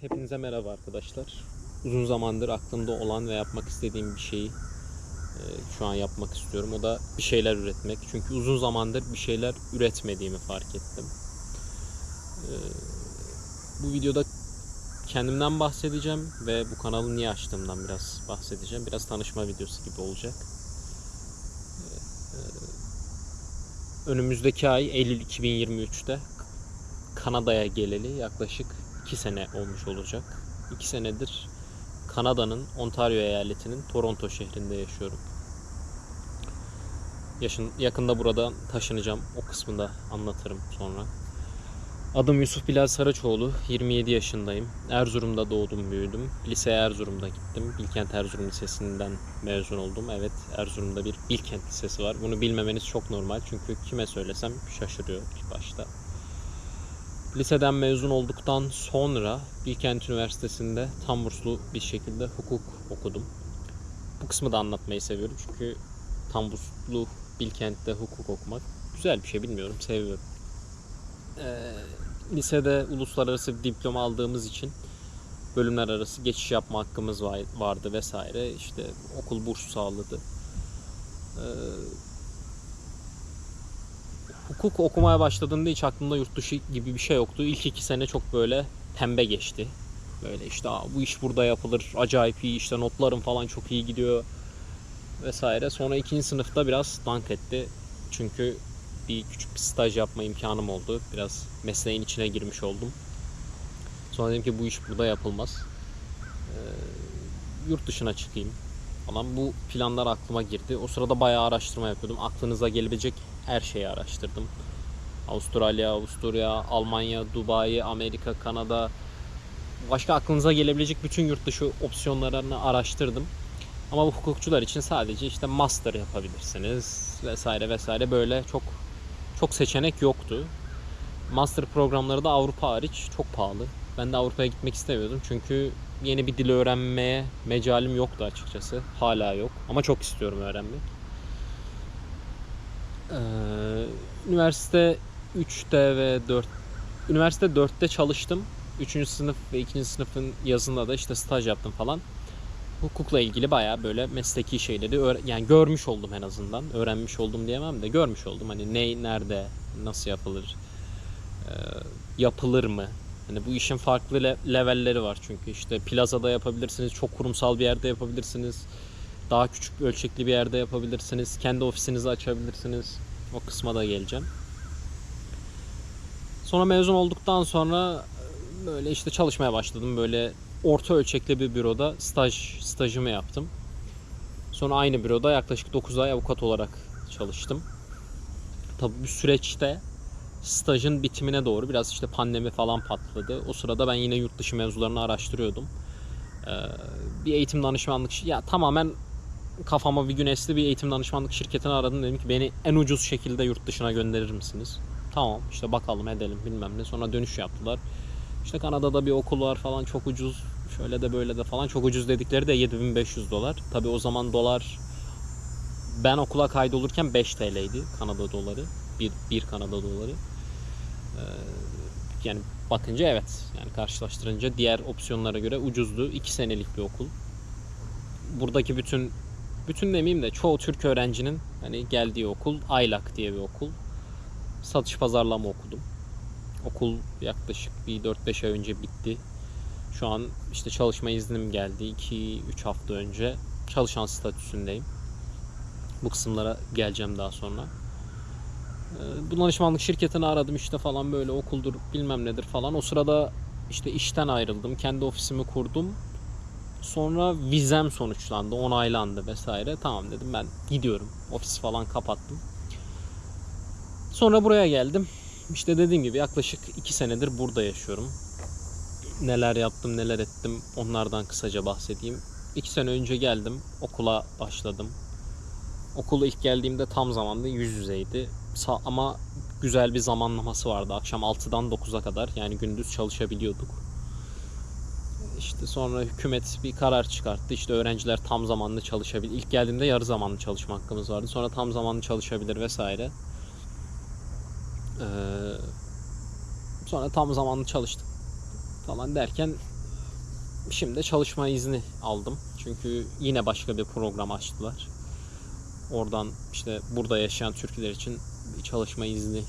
Hepinize merhaba arkadaşlar. Uzun zamandır aklımda olan ve yapmak istediğim bir şeyi e, şu an yapmak istiyorum. O da bir şeyler üretmek. Çünkü uzun zamandır bir şeyler üretmediğimi fark ettim. E, bu videoda kendimden bahsedeceğim ve bu kanalı niye açtığımdan biraz bahsedeceğim. Biraz tanışma videosu gibi olacak. E, e, önümüzdeki ay Eylül 2023'te Kanada'ya geleli yaklaşık 2 sene olmuş olacak. 2 senedir Kanada'nın Ontario eyaletinin Toronto şehrinde yaşıyorum. Yaşın, yakında buradan taşınacağım. O kısmını da anlatırım sonra. Adım Yusuf Bilal Saraçoğlu. 27 yaşındayım. Erzurum'da doğdum, büyüdüm. Liseye Erzurum'da gittim. Bilkent Erzurum Lisesi'nden mezun oldum. Evet, Erzurum'da bir Bilkent Lisesi var. Bunu bilmemeniz çok normal. Çünkü kime söylesem şaşırıyor ilk başta. Liseden mezun olduktan sonra Bilkent Üniversitesi'nde tam burslu bir şekilde hukuk okudum. Bu kısmı da anlatmayı seviyorum çünkü tam burslu Bilkent'te hukuk okumak güzel bir şey bilmiyorum seviyorum. Ee, lisede uluslararası bir diploma aldığımız için bölümler arası geçiş yapma hakkımız var- vardı vesaire. İşte okul burs sağladı. Ee, hukuk okumaya başladığımda hiç aklımda yurt dışı gibi bir şey yoktu. İlk iki sene çok böyle pembe geçti. Böyle işte bu iş burada yapılır, acayip iyi işte notlarım falan çok iyi gidiyor vesaire. Sonra ikinci sınıfta biraz dank etti. Çünkü bir küçük bir staj yapma imkanım oldu. Biraz mesleğin içine girmiş oldum. Sonra dedim ki bu iş burada yapılmaz. Ee, yurt dışına çıkayım falan. Bu planlar aklıma girdi. O sırada bayağı araştırma yapıyordum. Aklınıza gelebilecek her şeyi araştırdım. Avustralya, Avusturya, Almanya, Dubai, Amerika, Kanada. Başka aklınıza gelebilecek bütün yurt dışı opsiyonlarını araştırdım. Ama bu hukukçular için sadece işte master yapabilirsiniz vesaire vesaire böyle çok çok seçenek yoktu. Master programları da Avrupa hariç çok pahalı. Ben de Avrupa'ya gitmek istemiyordum çünkü yeni bir dil öğrenmeye mecalim yoktu açıkçası. Hala yok ama çok istiyorum öğrenmek. Ee, üniversite 3'te ve 4 üniversite 4'te çalıştım. 3. sınıf ve 2. sınıfın yazında da işte staj yaptım falan. Hukukla ilgili bayağı böyle mesleki şeyleri yani görmüş oldum en azından. Öğrenmiş oldum diyemem de görmüş oldum. Hani ne nerede nasıl yapılır? Ee, yapılır mı? Hani bu işin farklı le- levelleri var çünkü işte plazada yapabilirsiniz, çok kurumsal bir yerde yapabilirsiniz. Daha küçük ölçekli bir yerde yapabilirsiniz. Kendi ofisinizi açabilirsiniz. O kısma da geleceğim. Sonra mezun olduktan sonra e, böyle işte çalışmaya başladım. Böyle orta ölçekli bir büroda staj stajımı yaptım. Sonra aynı büroda yaklaşık 9 ay avukat olarak çalıştım. Tabii bu süreçte stajın bitimine doğru biraz işte pandemi falan patladı. O sırada ben yine yurt dışı mevzularını araştırıyordum. Ee, bir eğitim danışmanlık ya tamamen kafama bir gün esti bir eğitim danışmanlık şirketini aradım dedim ki beni en ucuz şekilde yurt dışına gönderir misiniz? Tamam işte bakalım edelim bilmem ne. Sonra dönüş yaptılar. İşte Kanada'da bir okul var falan çok ucuz. Şöyle de böyle de falan çok ucuz dedikleri de 7500 dolar. Tabi o zaman dolar ben okula kaydolurken 5 TL'ydi Kanada doları. Bir, bir Kanada doları. Ee, yani bakınca evet. Yani karşılaştırınca diğer opsiyonlara göre ucuzdu. 2 senelik bir okul. Buradaki bütün bütün demeyeyim de çoğu Türk öğrencinin hani geldiği okul Aylak diye bir okul. Satış pazarlama okudum. Okul yaklaşık bir 4-5 ay önce bitti. Şu an işte çalışma iznim geldi. 2-3 hafta önce çalışan statüsündeyim. Bu kısımlara geleceğim daha sonra. Ee, Bu danışmanlık şirketini aradım işte falan böyle okuldur bilmem nedir falan. O sırada işte işten ayrıldım. Kendi ofisimi kurdum. Sonra vizem sonuçlandı, onaylandı vesaire. Tamam dedim ben gidiyorum. Ofis falan kapattım. Sonra buraya geldim. İşte dediğim gibi yaklaşık 2 senedir burada yaşıyorum. Neler yaptım, neler ettim onlardan kısaca bahsedeyim. 2 sene önce geldim, okula başladım. Okula ilk geldiğimde tam zamanlı yüz yüzeydi. Ama güzel bir zamanlaması vardı. Akşam 6'dan 9'a kadar yani gündüz çalışabiliyorduk. İşte sonra hükümet bir karar çıkarttı. İşte öğrenciler tam zamanlı çalışabilir. İlk geldiğimde yarı zamanlı çalışma hakkımız vardı. Sonra tam zamanlı çalışabilir vesaire. Ee, sonra tam zamanlı çalıştık falan derken şimdi çalışma izni aldım. Çünkü yine başka bir program açtılar. Oradan işte burada yaşayan Türkler için bir çalışma izni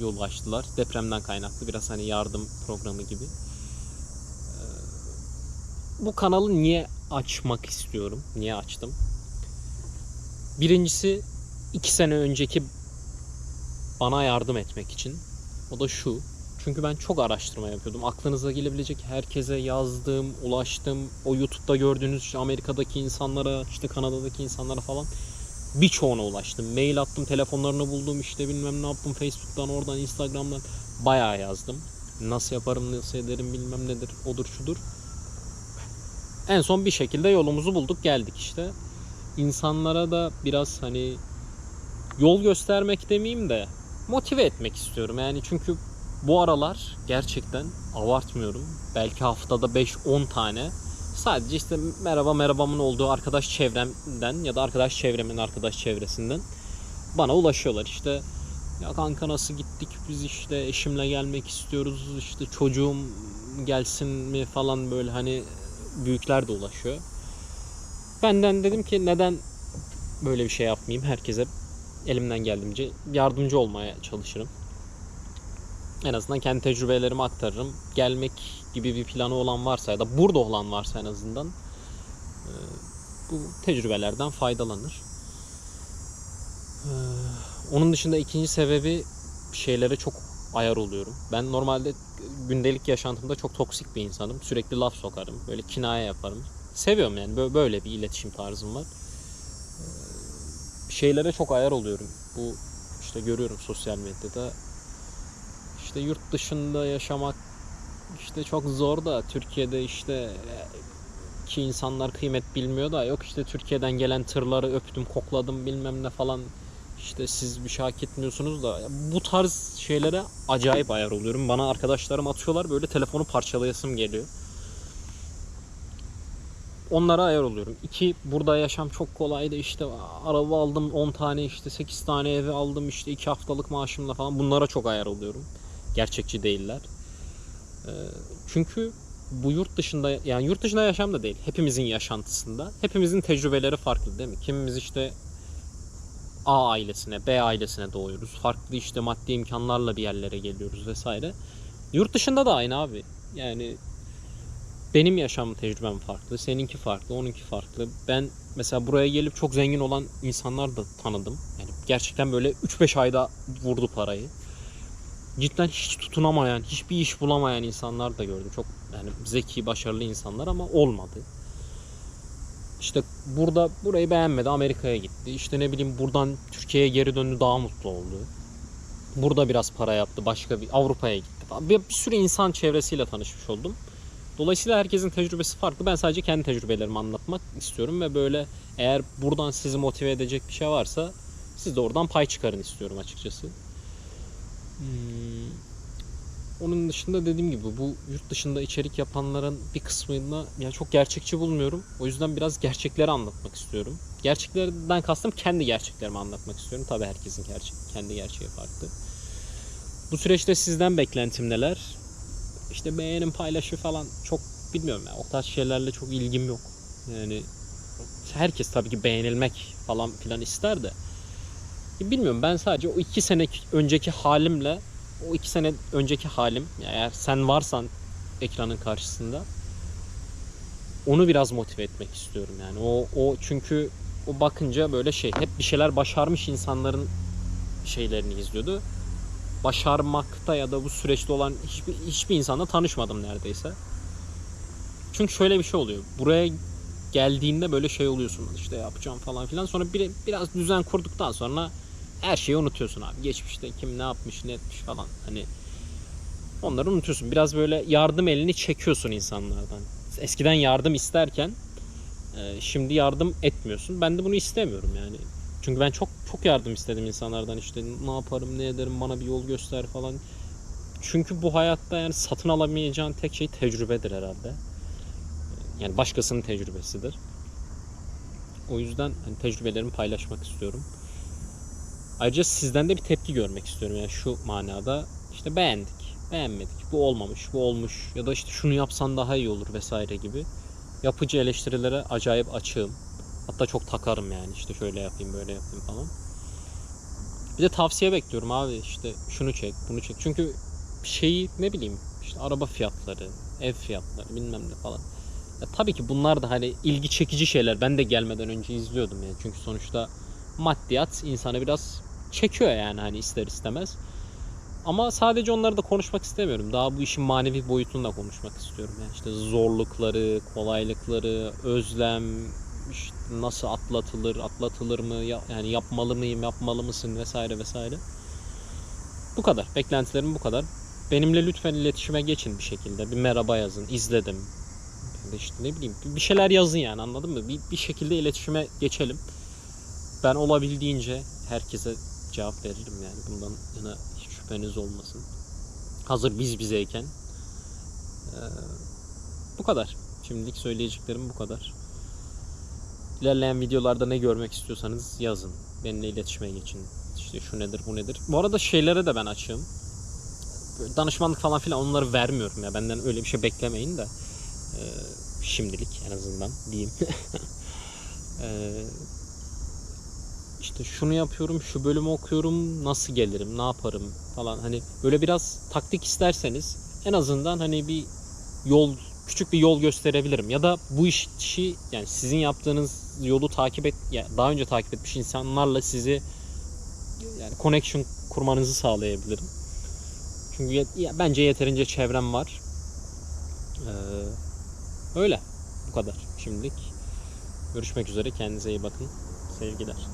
yolu açtılar. Depremden kaynaklı biraz hani yardım programı gibi. Ee, Bu kanalı niye açmak istiyorum? Niye açtım? Birincisi iki sene önceki bana yardım etmek için. O da şu. Çünkü ben çok araştırma yapıyordum. Aklınıza gelebilecek herkese yazdım, ulaştım. O YouTube'da gördüğünüz işte Amerika'daki insanlara, işte Kanada'daki insanlara falan birçoğuna ulaştım. Mail attım, telefonlarını buldum, işte bilmem ne yaptım. Facebook'tan, oradan, Instagram'dan bayağı yazdım. Nasıl yaparım, nasıl ederim bilmem nedir, odur şudur. En son bir şekilde yolumuzu bulduk, geldik işte. İnsanlara da biraz hani yol göstermek demeyeyim de motive etmek istiyorum. Yani çünkü bu aralar gerçekten abartmıyorum. Belki haftada 5-10 tane sadece işte merhaba merhabamın olduğu arkadaş çevremden ya da arkadaş çevremin arkadaş çevresinden bana ulaşıyorlar. İşte ya kanka nasıl gittik biz işte eşimle gelmek istiyoruz işte çocuğum gelsin mi falan böyle hani büyükler de ulaşıyor. Benden dedim ki neden böyle bir şey yapmayayım herkese elimden geldiğince yardımcı olmaya çalışırım. En azından kendi tecrübelerimi aktarırım. Gelmek gibi bir planı olan varsa ya da burada olan varsa en azından e, bu tecrübelerden faydalanır. E, Onun dışında ikinci sebebi şeylere çok ayar oluyorum. Ben normalde gündelik yaşantımda çok toksik bir insanım. Sürekli laf sokarım. Böyle kinaye yaparım. Seviyorum yani. Bö- Böyle bir iletişim tarzım var. E, Şeylere çok ayar oluyorum. Bu işte görüyorum sosyal medyada. İşte yurt dışında yaşamak işte çok zor da Türkiye'de işte e, ki insanlar kıymet bilmiyor da yok işte Türkiye'den gelen tırları öptüm kokladım bilmem ne falan işte siz bir şey etmiyorsunuz da bu tarz şeylere acayip ayar oluyorum. Bana arkadaşlarım atıyorlar böyle telefonu parçalayasım geliyor. Onlara ayar oluyorum. İki burada yaşam çok kolaydı işte araba aldım 10 tane işte 8 tane evi aldım işte 2 haftalık maaşımla falan bunlara çok ayar oluyorum. Gerçekçi değiller. Ee, Çünkü bu yurt dışında yani yurt dışında yaşam da değil. Hepimizin yaşantısında. Hepimizin tecrübeleri farklı değil mi? Kimimiz işte A ailesine, B ailesine doğuyoruz. Farklı işte maddi imkanlarla bir yerlere geliyoruz vesaire. Yurt dışında da aynı abi. Yani benim yaşam tecrübem farklı, seninki farklı, onunki farklı. Ben mesela buraya gelip çok zengin olan insanlar da tanıdım. Yani gerçekten böyle 3-5 ayda vurdu parayı cidden hiç tutunamayan, hiçbir iş bulamayan insanlar da gördüm. Çok yani zeki, başarılı insanlar ama olmadı. İşte burada burayı beğenmedi, Amerika'ya gitti. İşte ne bileyim buradan Türkiye'ye geri döndü, daha mutlu oldu. Burada biraz para yaptı, başka bir Avrupa'ya gitti. Bir, bir sürü insan çevresiyle tanışmış oldum. Dolayısıyla herkesin tecrübesi farklı. Ben sadece kendi tecrübelerimi anlatmak istiyorum ve böyle eğer buradan sizi motive edecek bir şey varsa siz de oradan pay çıkarın istiyorum açıkçası. Hmm. Onun dışında dediğim gibi bu yurt dışında içerik yapanların bir kısmını yani çok gerçekçi bulmuyorum. O yüzden biraz gerçekleri anlatmak istiyorum. Gerçeklerden kastım kendi gerçeklerimi anlatmak istiyorum. Tabii herkesin gerçek, kendi gerçeği farklı. Bu süreçte sizden beklentim neler? İşte beğenin, paylaşı falan çok bilmiyorum ya. O tarz şeylerle çok ilgim yok. Yani herkes tabii ki beğenilmek falan filan ister de. Bilmiyorum ben sadece o iki sene önceki halimle o iki sene önceki halim eğer sen varsan ekranın karşısında onu biraz motive etmek istiyorum yani o o çünkü o bakınca böyle şey hep bir şeyler başarmış insanların şeylerini izliyordu. Başarmakta ya da bu süreçte olan hiçbir hiçbir insanla tanışmadım neredeyse. Çünkü şöyle bir şey oluyor. Buraya geldiğinde böyle şey oluyorsun işte yapacağım falan filan. Sonra bir, biraz düzen kurduktan sonra her şeyi unutuyorsun abi. Geçmişte kim ne yapmış ne etmiş falan. Hani onları unutuyorsun. Biraz böyle yardım elini çekiyorsun insanlardan. Eskiden yardım isterken e, şimdi yardım etmiyorsun. Ben de bunu istemiyorum yani. Çünkü ben çok çok yardım istedim insanlardan işte ne yaparım ne ederim bana bir yol göster falan. Çünkü bu hayatta yani satın alamayacağın tek şey tecrübedir herhalde. Yani başkasının tecrübesidir. O yüzden hani tecrübelerimi paylaşmak istiyorum. Ayrıca sizden de bir tepki görmek istiyorum. Yani şu manada işte beğendik. beğenmedik. Bu olmamış, bu olmuş ya da işte şunu yapsan daha iyi olur vesaire gibi. Yapıcı eleştirilere acayip açığım. Hatta çok takarım yani işte şöyle yapayım böyle yapayım falan. Bir de tavsiye bekliyorum abi işte şunu çek bunu çek. Çünkü şeyi ne bileyim işte araba fiyatları, ev fiyatları bilmem ne falan. Ya tabii ki bunlar da hani ilgi çekici şeyler. Ben de gelmeden önce izliyordum yani. Çünkü sonuçta maddiyat insanı biraz çekiyor yani hani ister istemez. Ama sadece onları da konuşmak istemiyorum. Daha bu işin manevi boyutunu da konuşmak istiyorum. Yani işte zorlukları, kolaylıkları, özlem, işte nasıl atlatılır, atlatılır mı, ya- yani yapmalı mıyım, yapmalı mısın vesaire vesaire. Bu kadar. Beklentilerim bu kadar. Benimle lütfen iletişime geçin bir şekilde. Bir merhaba yazın. izledim. Ya da işte ne bileyim bir şeyler yazın yani anladın mı? Bir, bir şekilde iletişime geçelim. Ben olabildiğince herkese cevap veririm yani. Bundan yana hiç şüpheniz olmasın. Hazır biz bizeyken. Ee, bu kadar. Şimdilik söyleyeceklerim bu kadar. İlerleyen videolarda ne görmek istiyorsanız yazın. Benimle iletişime geçin. İşte şu nedir bu nedir. Bu arada şeylere de ben açığım. Böyle danışmanlık falan filan onları vermiyorum ya. Benden öyle bir şey beklemeyin de. Ee, şimdilik en azından diyeyim. Ee, işte şunu yapıyorum, şu bölümü okuyorum, nasıl gelirim, ne yaparım falan. Hani böyle biraz taktik isterseniz en azından hani bir yol küçük bir yol gösterebilirim ya da bu işi yani sizin yaptığınız yolu takip et ya daha önce takip etmiş insanlarla sizi yani connection kurmanızı sağlayabilirim. Çünkü ya bence yeterince çevrem var. Ee, öyle. Bu kadar şimdilik. Görüşmek üzere. Kendinize iyi bakın. Sevgiler.